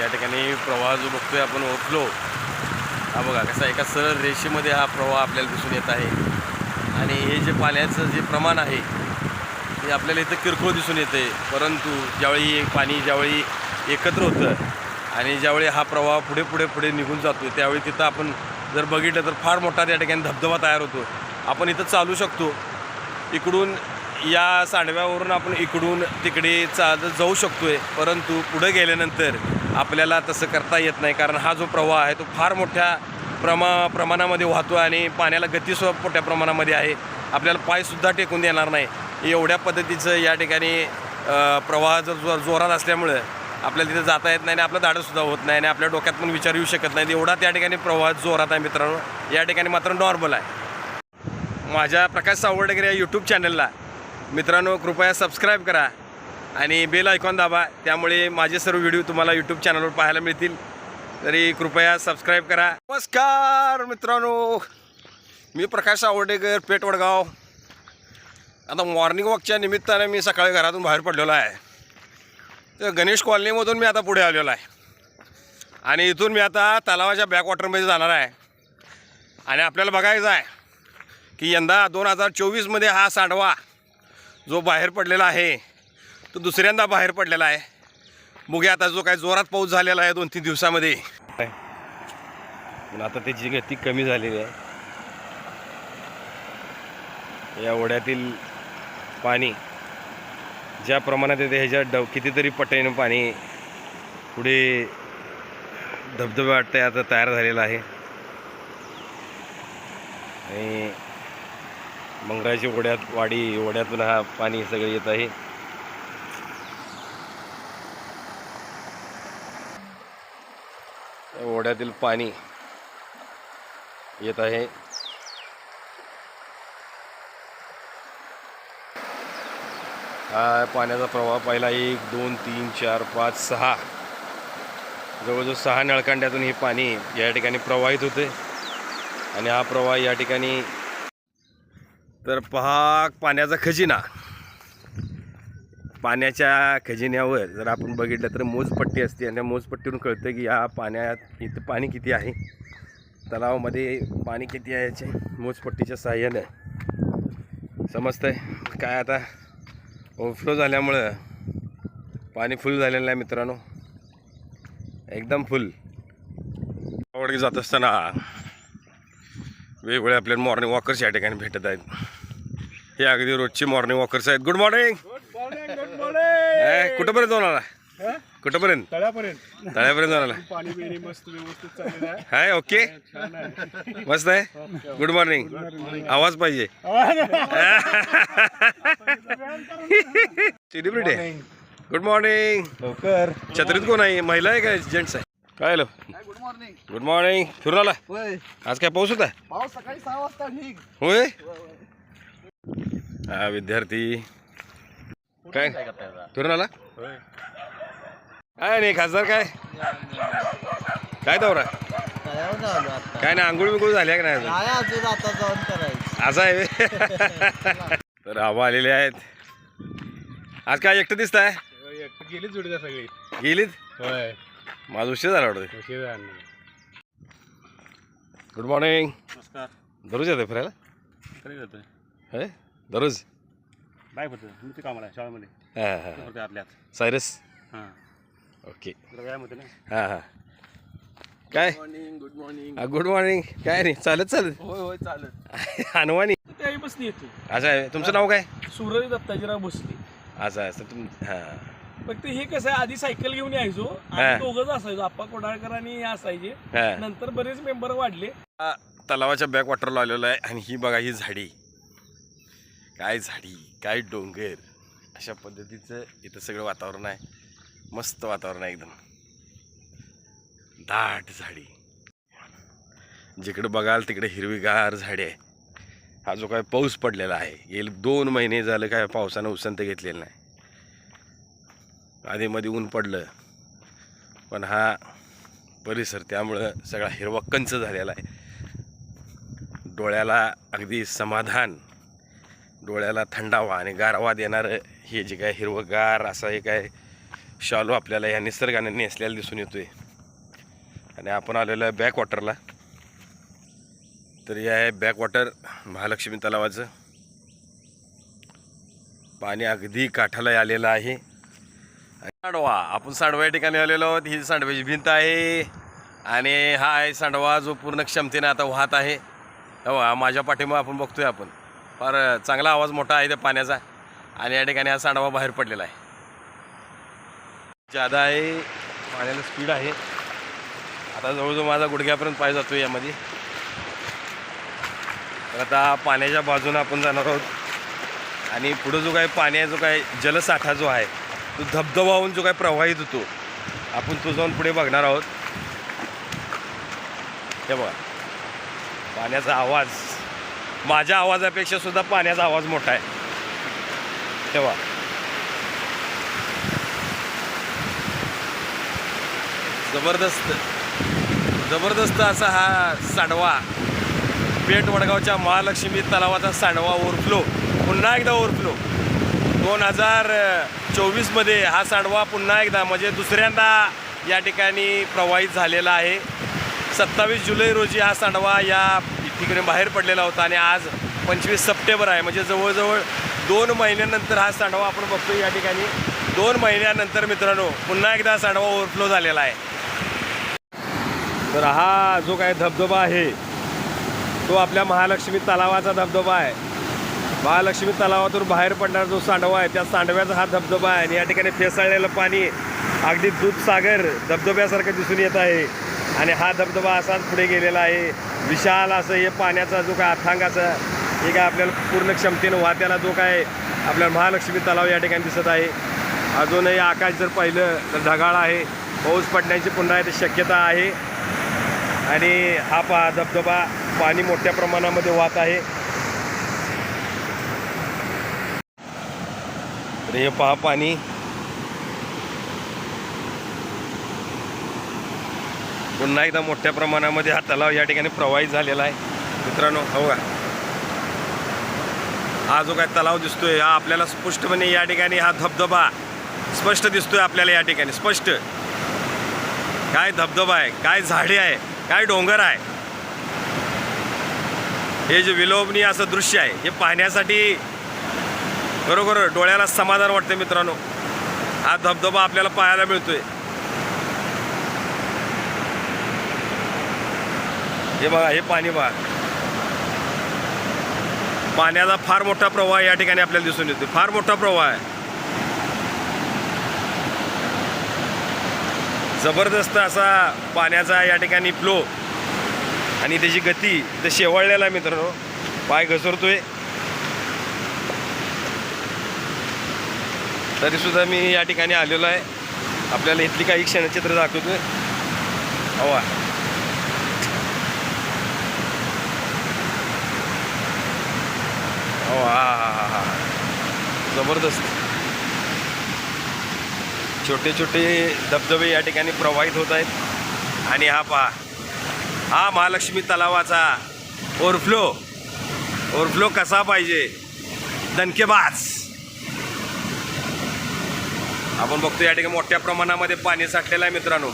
या ठिकाणी प्रवाह जो बघतोय आपण ओतलो हा बघा कसा एका सरळ रेषेमध्ये हा प्रवाह आपल्याला दिसून येत आहे. आणि हे जे पाण्याचं जे प्रमाण आहे ते आपल्याला इथं किरकोळ दिसून येते. परंतु ज्यावेळी एक पाणी ज्यावेळी एकत्र होतं आणि ज्यावेळी हा प्रवाह पुढे पुढे पुढे निघून जातो त्यावेळी तिथं आपण जर बघितलं तर फार मोठा त्या ठिकाणी धबधबा तयार होतो. आपण इथं चालू शकतो. इकडून या सांडव्यावरून आपण इकडून तिकडे चालत जाऊ शकतो आहे परंतु पुढे गेल्यानंतर आपल्याला तसं करता येत नाही कारण हा जो प्रवाह आहे तो फार मोठ्या प्रमा प्रमाणामध्ये वाहतो आणि पाण्याला गतीसुद्धा मोठ्या प्रमाणामध्ये आहे. आपल्याला पायसुद्धा टेकून देणार नाही. एवढ्या पद्धतीचं या ठिकाणी प्रवाह जर जो जोरात असल्यामुळं आपल्याला तिथं जाता येत नाही आणि आपलं दाडंसुद्धा होत नाही आणि आपल्या डोक्यात पण विचार येऊ शकत नाही एवढा त्या ठिकाणी प्रवाह जोरात आहे मित्रांनो. या ठिकाणी मात्र नॉर्मल आहे. माझ्या प्रकाश सावडेकर या यूट्यूब चॅनलला मित्रांनो कृपया सबस्क्राईब करा. आणि बेल आयकॉन दाबा त्यामुळे माझे सर्व व्हिडिओ तुम्हाला यूट्यूब चॅनलवर पाहायला मिळतील. तरी कृपया सबस्क्राईब करा. नमस्कार मित्रांनो. मी प्रकाश आवडेकर पेठ वडगाव आता मॉर्निंग वॉकच्या निमित्ताने मी सकाळी घरातून बाहेर पडलेलो आहे. तर गणेश कॉलनीमधून मी आता पुढे आलेलो आहे. आणि इथून मी आता तलावाच्या बॅकवॉटरमध्ये जाणार आहे. आणि आपल्याला बघायचं आहे की यंदा दोन हजार चोवीसमध्ये हा सांडवा जो बाहेर पडलेला आहे तो दुसऱ्यांदा बाहेर पडलेला आहे. मुगे आता जो काय जोरात पाऊस झालेला आहे दोन तीन दिवसामध्ये. पण आता त्याची गती कमी झालेली आहे. या ओढ्यातील पाणी ज्या प्रमाणात येते ह्याच्या डव कितीतरी पटेनं पाणी पुढे धबधबे वाटते आता तयार झालेला आहे. आणि मंगळाची ओढ्यात वाडी ओढ्यातून हा पाणी सगळं येत आहे. ओढ्यातील पाणी येत आहे. हा पाण्याचा प्रवाह पहिला एक दोन तीन चार पाच सहा. जवळजवळ सहा नळकांड्यातून हे पाणी या ठिकाणी प्रवाहित होते. आणि हा प्रवाह या ठिकाणी तर पहा पाण्याचा खजिना. पाण्याच्या खजिन्यावर जर आपण बघितलं तर मोजपट्टी असते आणि त्या मोजपट्टीवरून कळतं की या पाण्यात इथं पाणी किती आहे. तलावामध्ये पाणी किती आहे याचे मोजपट्टीच्या साह्यानं. समजतंय? काय आता ओव्हरफ्लो झाल्यामुळं पाणी फुल झालेलं आहे मित्रांनो. एकदम फुल आवडकी जात असताना वेगवेगळे आपल्याला मॉर्निंग वॉकर्स या ठिकाणी भेटत आहेत. हे अगदी रोजचे मॉर्निंग वॉकर्स आहेत. गुड मॉर्निंग कुठंपर्यंत जाऊन आला कुठंपर्यंत? तळ्यापर्यंत. तळ्यापर्यंत जाऊन आला पाणी बिणी मस्त व्यवस्थित चाललेलं आहे. Hi okay? छान आहे. मस्त आहे? गुड मॉर्निंग आवाज पाहिजे. सेलिब्रिटी आहे गुड मॉर्निंग लवकर. छत्रीत कोण आहे? महिला आहे का जेंट्स आहे? काय hello good morning good morning फिरून आला? होय. आज काय पाऊस होता? पाऊस सकाळी सहा वाजता ठीक होय. हा विद्यार्थी. काय? फिरून आला? काय नाही खासदार काय? काय दौरा? काय नाही आंघोळ बिंघोळ झाल्या का नाही अजून? काय अजून आता जाऊन करायचं. असं आहे? तर आबा आलेले आहेत. आज काय एकटं दिसत आहे गेली जोडीदा सगळी. गेलीत? होय. माझं उशीर झाला वाटतं. उशीर झाला. गुड मॉर्निंग नमस्कार. दररोज येते फिरायला? जातोय हे दररोज? बाय होतं. मी ते कामाला आहे शाळेमध्ये. हां हां होते आतल्यात सायरस? हां. ओके. जरा व्यायाम होते ना? हां हां. काय? Morning good morning good morning काय नाही चालत चालत? होय होय चालत. हनुमानी. त्याही बसली येतो असं आहे तुमचं नाव काय? सूर्य दत्ताजीराव बसली असं आहे तर तुम हां. फक्त हे कसं आहे आधी सायकल घेऊन यायचो. हा. आणि दोघंच असायचो. आप्पा कोडाळकर आणि हे असायचे. हां. नंतर बरेच मेंबर वाढले. तलावाच्या बॅक वॉटरला आलेलो आहे आणि ही बघा ही झाडी. काय झाडी काय डोंगर अशा पद्धतीचं इथं सगळं वातावरण आहे. मस्त वातावरण आहे एकदम. दाट झाडी. जिकडं बघाल तिकडे हिरवीगार झाडी आहे. हा जो काय पाऊस पडलेला आहे. गेले दोन महिने झालं काय पावसानं उसंत घेतलेलं नाही. आधीमध्ये ऊन पडलं. पण हा परिसर त्यामुळं सगळा हिरवा कंच झालेला आहे. डोळ्याला अगदी समाधान. डोळ्याला थंडावा आणि गारवा देणारं हे जे काय हिरवंगार असं हे काय शालू आपल्याला ह्या निसर्गाने नेसलेला दिसून येतोय. आणि आपण आलेलो आहे बॅक वॉटरला तर हे आहे बॅक वॉटर महालक्ष्मी तलावाचं. पाणी अगदी काठाला आलेलं आहे. आणि सांडवा आपण सांडवा या ठिकाणी आलेलो आहोत. ही सांडव्याची भिंत आहे. आणि हा आहे सांडवा जो पूर्ण क्षमतेने आता वाहत आहे. हो माझ्या पाठीमागे आपण बघतोय आपण. फार चांगला आवाज मोठा आहे त्या पाण्याचा आणि या ठिकाणी हा सांडवा बाहेर पडलेला आहे. जादा आहे पाण्याला स्पीड आहे. आता जवळजवळ माझा गुडघ्यापर्यंत पाय जातो यामध्ये. तर आता पाण्याच्या बाजूनं आपण जाणार आहोत. आणि पुढं जो काही पाणी जो काय जलसाठा जो आहे तो धबधबाहून जो काय प्रवाहित होतो आपण तो जाऊन पुढे बघणार आहोत. हे बघा. पाण्याचा आवाज. माझ्या आवाजापेक्षा सुद्धा पाण्याचा आवाज मोठा आहे. तेव्हा जबरदस्त. जबरदस्त असा हा सांडवा. पेठ वडगावच्या महालक्ष्मी तलावाचा सांडवा ओव्हरफ्लो पुन्हा एकदा ओव्हरफ्लो दोन हजार चोवीसमध्ये हा सांडवा पुन्हा एकदा म्हणजे दुसऱ्यांदा या ठिकाणी प्रवाहित झालेला आहे. सत्तावीस जुलै रोजी हा सांडवा या तिकडे बाहेर पडलेला होता आणि आज पंचवीस सप्टेंबर आहे. म्हणजे जवळजवळ दोन महिन्यानंतर हा सांडवा आपण बघतो या ठिकाणी. दोन महिन्यानंतर मित्रांनो पुन्हा एकदा हा सांडवा ओव्हरफ्लो झालेला आहे. तर हा जो काय धबधबा आहे तो आपल्या महालक्ष्मी तलावाचा धबधबा आहे. महालक्ष्मी तलावातून बाहेर पडणारा जो सांडवा आहे त्या सांडव्याचा हा धबधबा आहे. आणि या ठिकाणी फेसाळलेलं पाणी अगदी दूधसागर धबधब्यासारखं दिसून येत आहे. आणि हा धबधबा असाच पुढे गेलेला आहे. विशाल असं हे पाण्याचा जो काय अथांगाचा असं हे काय आपल्याला पूर्ण क्षमतेनं वाहत्याला जो काय आपल्याला महालक्ष्मी तलाव या ठिकाणी दिसत आहे. अजूनही आकाश जर पाहिलं तर ढगाळ आहे. पाऊस पडण्याची पुन्हा इथे शक्यता आहे. आणि हा पहा धबधबा पाणी मोठ्या प्रमाणामध्ये वाहत आहे. तर हे पहा पाणी. पुन्हा एकदा मोठ्या प्रमाणामध्ये हा तलाव या ठिकाणी प्रवाहित झालेला आहे. मित्रांनो हो का? हा जो काय तलाव दिसतोय हा आपल्याला स्पष्टपणे या ठिकाणी हा धबधबा स्पष्ट दिसतोय आपल्याला या ठिकाणी स्पष्ट. काय धबधबा आहे काय झाडे आहे काय डोंगर आहे? हे जे विलोभनीय असं दृश्य आहे हे पाहण्यासाठी बरोबर डोळ्याला समाधान वाटते मित्रांनो. हा धबधबा आपल्याला पाहायला मिळतोय. हे बघा हे पाणी बघा. पाण्याचा फार मोठा प्रवाह या ठिकाणी आपल्याला दिसून येतो फार मोठा प्रवाह आहे. जबरदस्त असा पाण्याचा या ठिकाणी फ्लो आणि त्याची गती तर शेवळलेला आहे मित्रांनो. पाय घसरतोय. तरीसुद्धा मी या ठिकाणी आलेलो आहे. आपल्याला इथली काही क्षणचित्र दाखवतोय. हवा हो हा हा हा हा जबरदस्त. छोटे छोटे धबधबे या ठिकाणी प्रवाहित होत आहेत. आणि हा पहा हा महालक्ष्मी तलावाचा ओव्हरफ्लो ओव्हरफ्लो कसा पाहिजे? दणकेबाज आपण बघतो या ठिकाणी मोठ्या प्रमाणामध्ये पाणी साठलेलं आहे मित्रांनो.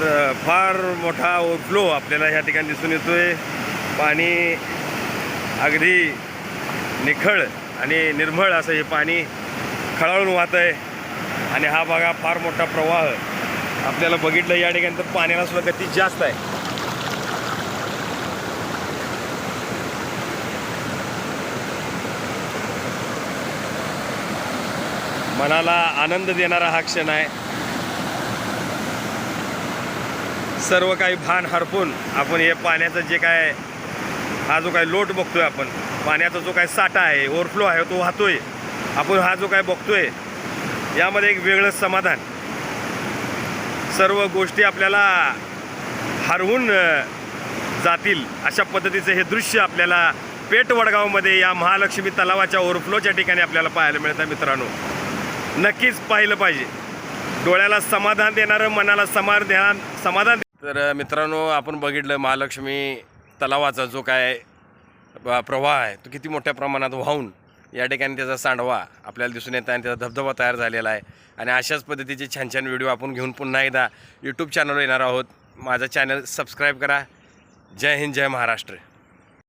तर फार मोठा ओव्हरफ्लो आपल्याला ह्या ठिकाणी दिसून येतो आहे पाणी अगदी निखळ आणि निर्मळ असं हे पाणी खळाळून वाहत आहे आणि हा बघा फार मोठा प्रवाह. आपल्याला बघितलं या ठिकाणी तर पाण्याला सुद्धा गती जास्त आहे. मनाला आनंद देणारा हा क्षण आहे. सर्व काही भान हरपून आपण हे पाण्याचं जे काय हा जो काय लोट बघतोय आपण पाण्याचा जो काय साठा आहे ओव्हरफ्लो आहे तो वाहतोय. आपण हा जो काय बघतोय यामध्ये एक वेगळं समाधान. सर्व गोष्टी आपल्याला हरवून जातील अशा पद्धतीचं हे दृश्य आपल्याला पेठ वडगावमध्ये या महालक्ष्मी तलावाच्या ओव्हरफ्लोच्या ठिकाणी आपल्याला पाहायला मिळतं मित्रांनो. नक्कीच पाहिलं पाहिजे. डोळ्याला समाधान देणारं मनाला समाधान समाधान तर मित्रांनो आपण बघितलं महालक्ष्मी तलावाचा जो काय प्रवाह आहे तो किती मोठ्या प्रमाणात वाहून या ठिकाणी त्याचा सांडवा आपल्याला दिसून येत आहे आणि त्याचा धबधबा तयार झालेला आहे. आणि अशाच पद्धतीचे छान छान व्हिडिओ आपण घेऊन पुन्हा एकदा यूट्यूब चॅनलवर येणार आहोत. माझं चॅनल सबस्क्राईब करा. जय हिंद जय महाराष्ट्र.